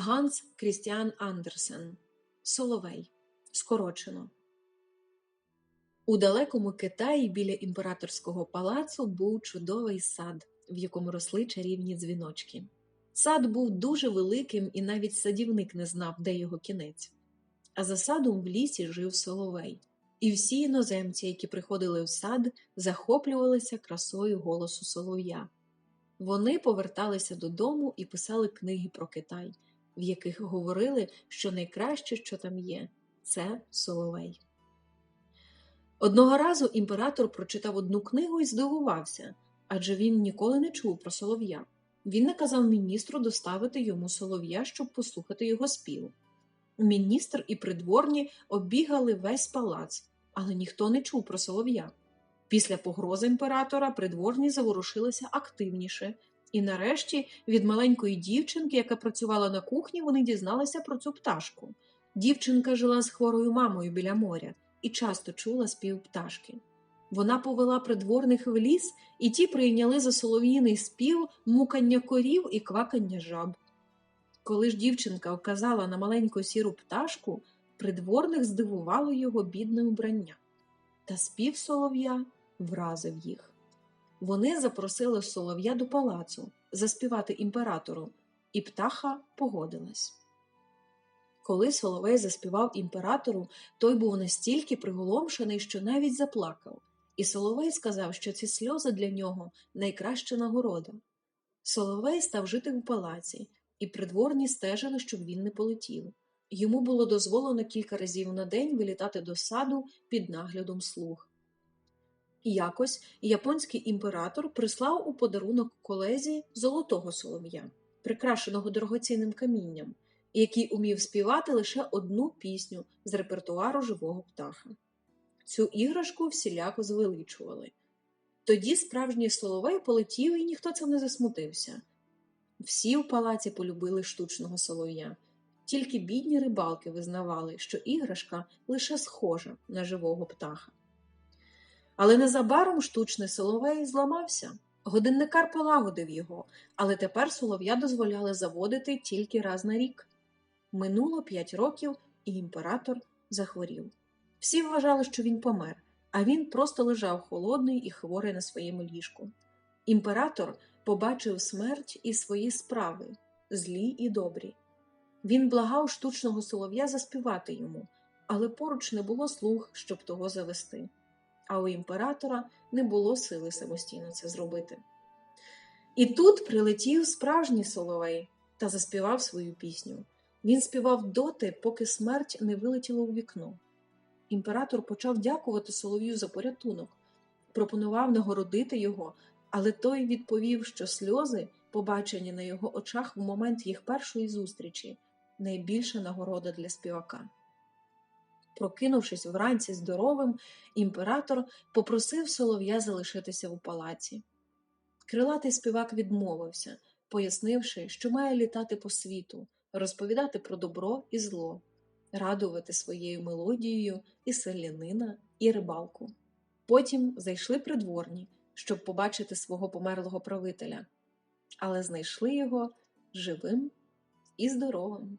Ганс Крістіан Андерсен Соловей. Скорочено. У далекому Китаї біля імператорського палацу був чудовий сад, в якому росли чарівні дзвіночки. Сад був дуже великим, і навіть садівник не знав, де його кінець. А за садом в лісі жив Соловей, і всі іноземці, які приходили в сад, захоплювалися красою голосу солов'я. Вони поверталися додому і писали книги про Китай, в яких говорили, що найкраще, що там є, це Соловей. Одного разу імператор прочитав одну книгу і здивувався, адже він ніколи не чув про солов'я. Він наказав міністру доставити йому солов'я, щоб послухати його спів. Міністр і придворні оббігали весь палац, але ніхто не чув про солов'я. Після погрози імператора придворні заворушилися активніше, і нарешті від маленької дівчинки, яка працювала на кухні, вони дізналися про цю пташку. Дівчинка жила з хворою мамою біля моря і часто чула спів пташки. Вона повела придворних в ліс, і ті прийняли за солов'їний спів мукання корів і квакання жаб. Коли ж дівчинка вказала на маленьку сіру пташку, придворних здивувало його бідне убрання. Та спів солов'я вразив їх. Вони запросили солов'я до палацу заспівати імператору, і птаха погодилась. Коли Соловей заспівав імператору, той був настільки приголомшений, що навіть заплакав, і Соловей сказав, що ці сльози для нього найкраща нагорода. Соловей став жити в палаці, і придворні стежили, щоб він не полетів. Йому було дозволено кілька разів на день вилітати до саду під наглядом слуг. Якось японський імператор прислав у подарунок колезі золотого солов'я, прикрашеного дорогоцінним камінням, який умів співати лише одну пісню з репертуару живого птаха. Цю іграшку всіляко звеличували. Тоді справжній соловей полетів, і ніхто цим не засмутився. Всі в палаці полюбили штучного солов'я, тільки бідні рибалки визнавали, що іграшка лише схожа на живого птаха. Але незабаром штучний соловей зламався. Годинникар полагодив його, але тепер солов'я дозволяли заводити тільки раз на рік. Минуло п'ять років, і імператор захворів. Всі вважали, що він помер, а він просто лежав холодний і хворий на своєму ліжку. Імператор побачив смерть і свої справи злі і добрі. Він благав штучного солов'я заспівати йому, але поруч не було слуг, щоб того завести. А у імператора не було сили самостійно це зробити. І тут прилетів справжній соловей та заспівав свою пісню. Він співав доти, поки смерть не вилетіла у вікно. Імператор почав дякувати Солов'ю за порятунок, пропонував нагородити його, але той відповів, що сльози, побачені на його очах в момент їх першої зустрічі, найбільша нагорода для співака. Прокинувшись вранці здоровим, імператор попросив солов'я залишитися у палаці. Крилатий співак відмовився, пояснивши, що має літати по світу, розповідати про добро і зло, радувати своєю мелодією і селянина, і рибалку. Потім зайшли придворні, щоб побачити свого померлого правителя, але знайшли його живим і здоровим.